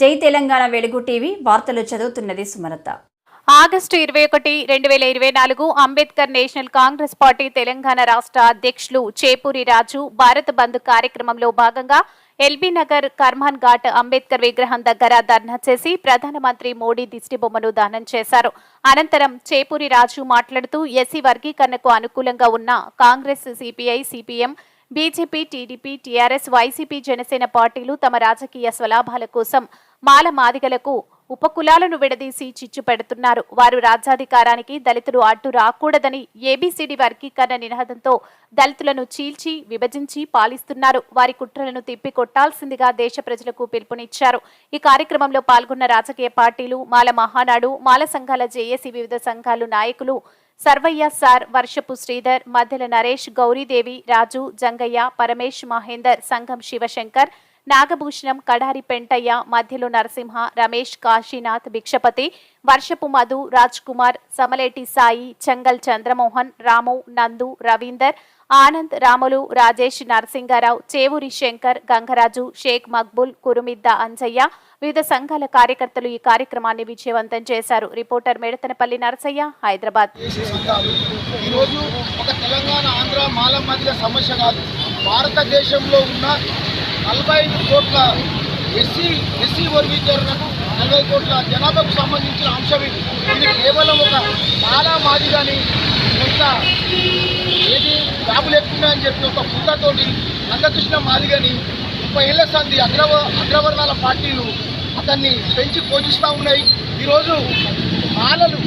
జై తెలంగాణ వెలుగు టీవీ వార్తలు చదువుతున్నది సుమలత. ఆగస్టు ఇరవై ఒకటి రెండు వేల ఇరవై నాలుగు Ambedkar national congress party Telangana రాష్ట్ర అధ్యక్షులు చేపూరి రాజు భారత్ బంద్ కార్యక్రమంలో భాగంగా ఎల్బీ నగర్ కర్మాన్ ఘాట్ అంబేద్కర్ విగ్రహం దగ్గర ధర్నా చేసి ప్రధానమంత్రి మోడీ దిష్టిబొమ్మను దానం చేశారు. అనంతరం చేపూరి రాజు మాట్లాడుతూ ఎస్సీ వర్గీకరణకు అనుకూలంగా ఉన్న congress CPI CPM BJP TDP TRS YCP Janasena పార్టీలు తమ రాజకీయ స్వలాభాల కోసం మాల మాదిగలకు ఉపకులాలను విడదీసి చిచ్చు పెడుతున్నారు. వారు రాజ్యాధికారానికి దళితులు అడ్డు రాకూడదని ఏబీసీడీ వర్గీకరణ నినాదంతో దళితులను చీల్చి విభజించి పాలిస్తున్నారు. వారి కుట్రలను తిప్పి కొట్టాల్సిందిగా దేశ ప్రజలకు పిలుపునిచ్చారు. ఈ కార్యక్రమంలో పాల్గొన్న రాజకీయ పార్టీలు మాల మహానాడు మాల సంఘాల జేఏసీ వివిధ సంఘాలు నాయకులు సర్వయ్య సార్ వర్షపు శ్రీధర్ మధ్యల నరేష్ గౌరీదేవి రాజు జంగయ్య పరమేశ్ మహేందర్ సంఘం శివశంకర్ నాగభూషణం కడారి పెంటయ్య మధ్యలో నరసింహ రమేష్ కాశీనాథ్ భిక్షపతి వర్షపు మధు రాజ్ కుమార్ సమలేటి సాయి చెంగల్ చంద్రమోహన్ రాము నందు రవీందర్ ఆనంద్ రాములు రాజేష్ నరసింగారావు చేవూరి శంకర్ గంగరాజు షేక్ మక్బుల్ కురుమిద్ద అంజయ్య వివిధ సంఘాల కార్యకర్తలు ఈ కార్యక్రమాన్ని విజయవంతం చేశారు. రిపోర్టర్ మేడతనపల్లి నరసయ్య హైదరాబాద్. ఈరోజు ఒక తెలంగాణ ఆంధ్ర మాల మధ్య సమస్య కాదు. భారతదేశంలో ఉన్న నలభై ఐదు కోట్ల ఎస్సీ ఎస్సీ వర్గీకరణకు నలభై కోట్ల జనాభాకు సంబంధించిన అంశం ఇది. ఇది కేవలం ఒక మాలా మాదిగాని కొంత ఏది జాబులు ఎక్కున్నాయని చెప్పి ఒక పుట్టతోటి నందకృష్ణ మాదిగని ముప్పై ఏళ్ళ సంది అగ్రవ అగ్రవర్ణాల పార్టీలు అతన్ని పెంచి పోషిస్తూ ఉన్నాయి. ఈరోజు మాలలు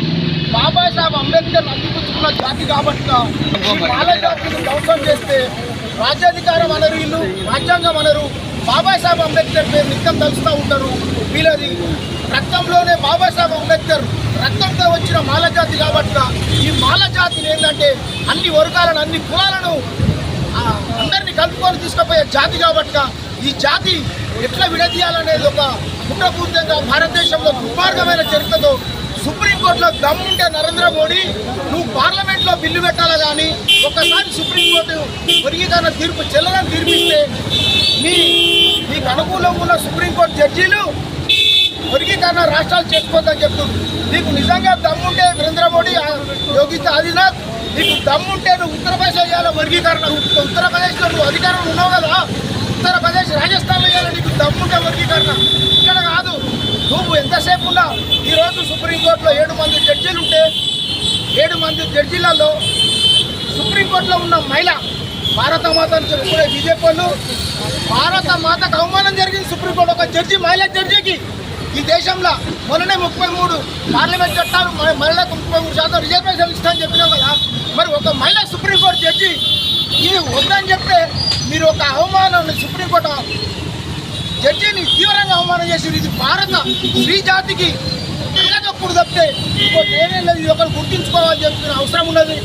బాబాసాహెబ్ అంబేద్కర్ అందిపుచ్చుకున్న జాతి కాబట్టి ఈ మాల జాతిని ధ్వంసం చేస్తే రాజ్యాధికారం అనరు వీళ్ళు రాజ్యాంగం అనరు బాబాసాహెబ్ అంబేద్కర్ పేరు నిత్యం తలుస్తూ ఉంటారు. వీళ్ళది రక్తంలోనే బాబాసాహెబ్ అంబేద్కర్ రక్తంతో వచ్చిన మాలజాతి కాబట్టి ఈ మాలజాతిని ఏంటంటే అన్ని వర్గాలను అన్ని కులాలను అందరినీ కలుపుకొని తీసుకుపోయే జాతి కాబట్టి ఈ జాతి ఎట్లా విడదీయాలనేది ఒక కుట్రపూరితంగా భారతదేశంలో దుర్మార్గమైన చరిత్రతో సుప్రీంకోర్టులో దమ్ముంటే నరేంద్ర మోడీ నువ్వు పార్లమెంట్లో బిల్లు పెట్టాలా కానీ ఒకసారి సుప్రీంకోర్టు వర్గీకరణ తీర్పు చెల్లడం తీర్పిస్తే నీ నీకు అనుకూలంగా ఉన్న సుప్రీంకోర్టు జడ్జీలు వర్గీకరణ రాష్ట్రాలు చేసుకోవద్దని చెప్తుంది నీకు నిజంగా దమ్ముంటే నరేంద్ర మోడీ యోగి ఆదినాథ్ నీకు దమ్ముంటే నువ్వు ఉత్తరప్రదేశ్ చేయాలి వర్గీకరణ? ఉత్తరప్రదేశ్లో నువ్వు అధికారం ఉన్నావు కదా? ఉత్తరప్రదేశ్ రాజస్థాన్లో నీకు దమ్ముంటే వర్గీకరణ. ఇక్కడ కాదు నువ్వు ఎంతసేపు ఉన్నా ఈరోజు సుప్రీంకోర్టులో ఏడు మంది జడ్జీలు ఉంటే ఏడు మంది జడ్జీలలో సుప్రీంకోర్టులో ఉన్న మహిళ భారత మాతను అని చెప్పుకునే బీజేపీ వాళ్ళు భారత మాతకు అవమానం జరిగింది సుప్రీంకోర్టు. ఒక జడ్జి మహిళా జడ్జికి. ఈ దేశంలో మొన్ననే ముప్పై మూడు పార్లమెంట్ చట్టాలు మ- మహిళలకు ముప్పై మూడు శాతం రిజర్వేషన్ ఇస్తామని చెప్పినాం కదా మరి ఒక మహిళ సుప్రీంకోర్టు జడ్జి ఇది వద్దని చెప్తే మీరు ఒక అవమానం సుప్రీంకోర్టు జడ్జిని తీవ్రంగా అవమానం చేసి ఇది భారత స్త్రీ జాతికి పిల్లకప్పుడు తప్పితే ఇంకోటి ఏమీ లేదు ఇది ఒకరు గుర్తించుకోవాలని చెప్పిన అవసరం ఉన్నది.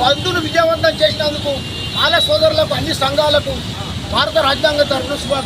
బంధువులు విజయవంతం చేసినందుకు బాల సోదరులకు అన్ని సంఘాలకు భారత రాజ్యాంగ తరఫున శుభాకాంక్షలు.